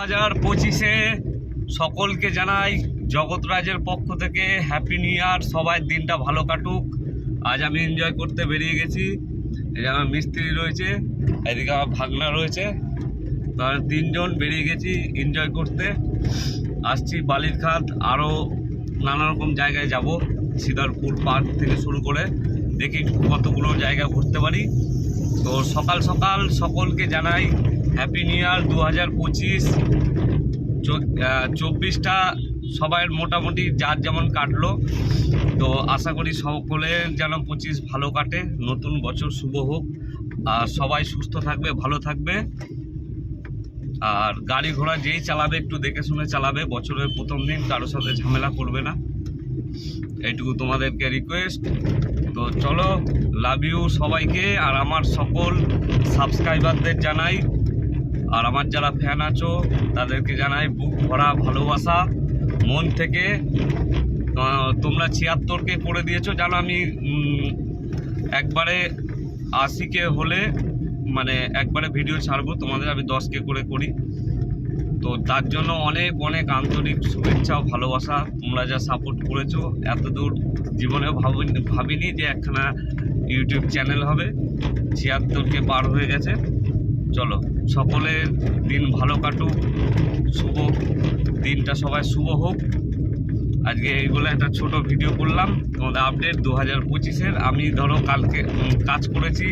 হাজার পঁচিশে সকলকে জানাই জগৎরাজের পক্ষ থেকে হ্যাপি নিউ ইয়ার সবাই দিনটা ভালো কাটুক। আজ আমি এনজয় করতে বেরিয়ে গেছি। এই যে আমার মিস্ত্রি রয়েছে, এদিকে আমার ভাগনা রয়েছে। তো আমরা তিনজন বেরিয়ে গেছি এনজয় করতে। আসছি বালিরঘাট আরও নানা রকম জায়গায় যাব সিদারপুর পার্ক থেকে শুরু করে। দেখি কতগুলো জায়গা ঘুরতে পারি। তো সকাল সকাল সকলকে জানাই হ্যাপি নিউ ইয়ার দু হাজার পঁচিশ চব্বিশটা সবাই মোটামুটি যার যেমন কাটলো। তো আশা করি সকলে যেন পঁচিশ ভালো কাটে। নতুন বছর শুভ হোক। আর সবাই সুস্থ থাকবে, ভালো থাকবে। আর গাড়ি ঘোড়া যেই চালাবে, একটু দেখে শুনে চালাবে। বছরের প্রথম দিন কারোর সাথে ঝামেলা করবে না। এইটুকু তোমাদেরকে রিকোয়েস্ট তো চলো লাভ ইউ সবাইকে। আর আমার সকল সাবস্ক্রাইবারদের জানাই আর আমার যারা ফ্যান আছো, তাদেরকে জানাই বুক ভরা ভালোবাসা। মন থেকে তোমরা ছিয়াত্তরকে করে দিয়েছ। জানো আমি একবারে আশিকে হলে মানে একবারে ভিডিও ছাড়বো। তোমাদের আমি দশকে করে করি। তো তার জন্য অনেক অনেক আন্তরিক শুভেচ্ছা ও ভালোবাসা তোমরা যা সাপোর্ট করেছ। এত দূর জীবনেও ভাবিনি ভাবিনি যে একখানা ইউটিউব চ্যানেল হবে। ছিয়াত্তরকে পার হয়ে গেছে। চলো, সকলের দিন ভালো কাটুক, শুভ দিনটা সবাই শুভ হোক। আজকে এইগুলো একটা ছোট ভিডিও করলাম, তোমাদের আপডেট দু হাজার পঁচিশের। আমি ধরো কালকে কাজ করেছি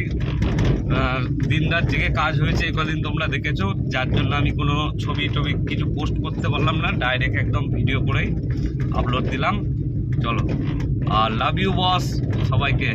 দিন রাত জেগে কাজ হয়েছে, এই কদিন তোমরা দেখেছ, যার জন্য আমি কোনো ছবি টবি কিছু পোস্ট করতে পারলাম না ডাইরেক্ট একদম ভিডিও করেই আপলোড দিলাম। চলো, আর লাভ ইউ বস সবাইকে।